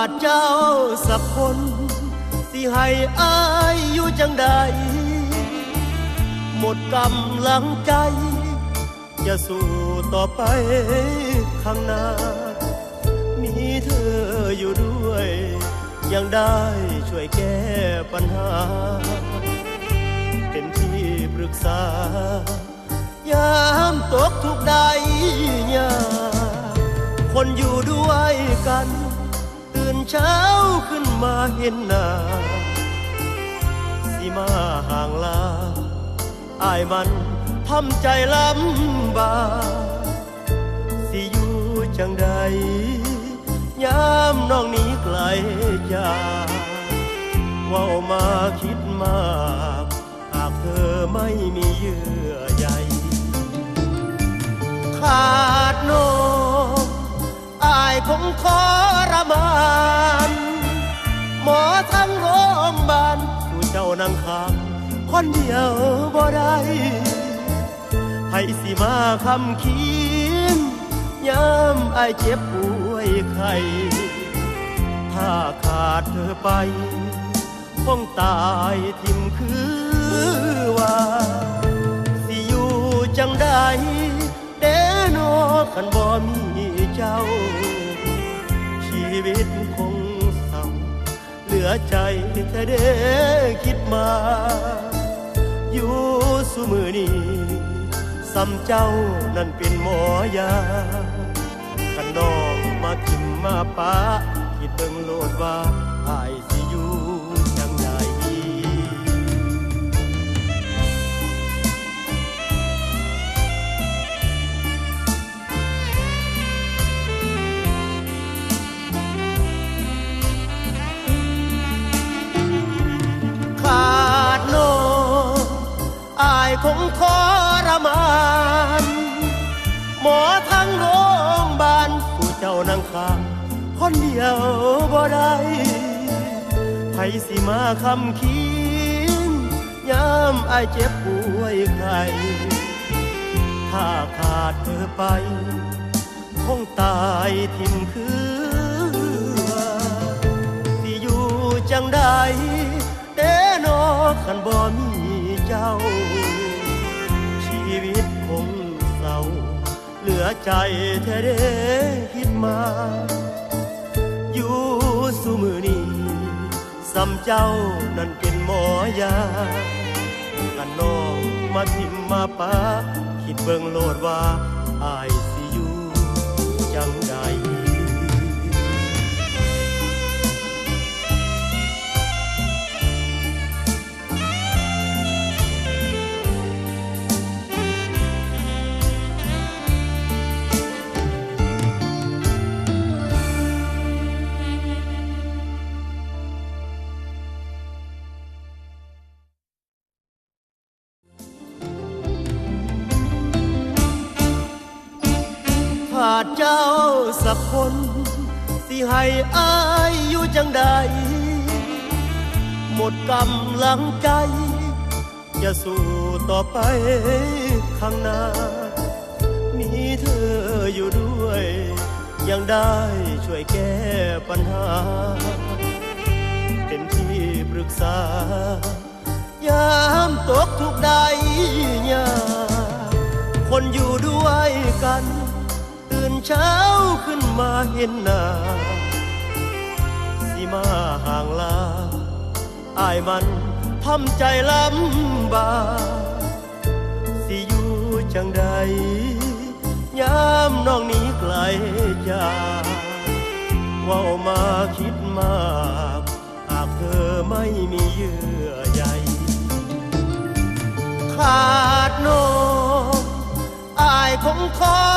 าดเจ้าสักคน สิให้อายอยู่จังใด หมดกำลังใจ จะสู้ต่อไปข้างหน้า มีเธออยู่ด้วย ยังได้ช่วยแก้ปัญหา เป็นที่ปรึกษายามตกทุกใดยาคนอยู่ด้วยกัน เช้าขึ้นมาเห็นหน้าสิมาห่างลาอายมันทำใจลำบากสิอยู่จังใดยามน้องนี้ไกลจากเว่ามาคิดมากหากเธอไม่มีเยื่อใยขาดน้องอายคงขอ ระมานหมอทั้งโรงพยาบาลผู้เจ้านั่งขางคนเดียวบ่ได้ให้สิมาคำคียงยามอเจ็บป่วยไข้ถ้าขาดเธอไปคงตายทิมคือว่า สิอยู่จังใดเดโนคันบ่มีเจ้า อใจแค่เด้คิดมา อยู่สุมือนี้ซ้ำเจ้านั่นเป็นหมอยาขันน้องมาทิมมาปาคิดเบิ่งโลดว่าอายสิอ อายคงทรมาน หมอทั้งโรงบาลผู้เจ้านั่งข้างคนเดียวบ่ได้ไผสิมาคำคียงยามอายเจ็บป่วยไข้ถ้าขาดเธอไป คงตายทิ่มคือว่อยู่จังใดเดนอคันบ่มีเจ้า ชีวิตคงเศร้า เหลือใจแท้เด้คิดมา อยู่สุมือนี้สำเจ้านั่นเป็นหมอยากันน้องมาทิมมาปาคิดเบิ่งโลดว่าอายสิอยู่จังใด ดเจ้าสักคน สิให้อายอยู่จังใด หมดกำลังใจ จะสู้ต่อไปข้างหน้า มีเธออยู่ด้วย ยังได้ช่วยแก้ปัญหา เป็นที่ปรึกษายามตกทุกใดยาก เช้าขึ้นมาเห็นหน้ที่มาห่างลาอายมันทำใจลำบากสิอยู่จังใดยามน้องนี้ไกลจากว้ามาคิดมากหากเธอไม่มีเยื่อใยขาดน้องอายคงคอ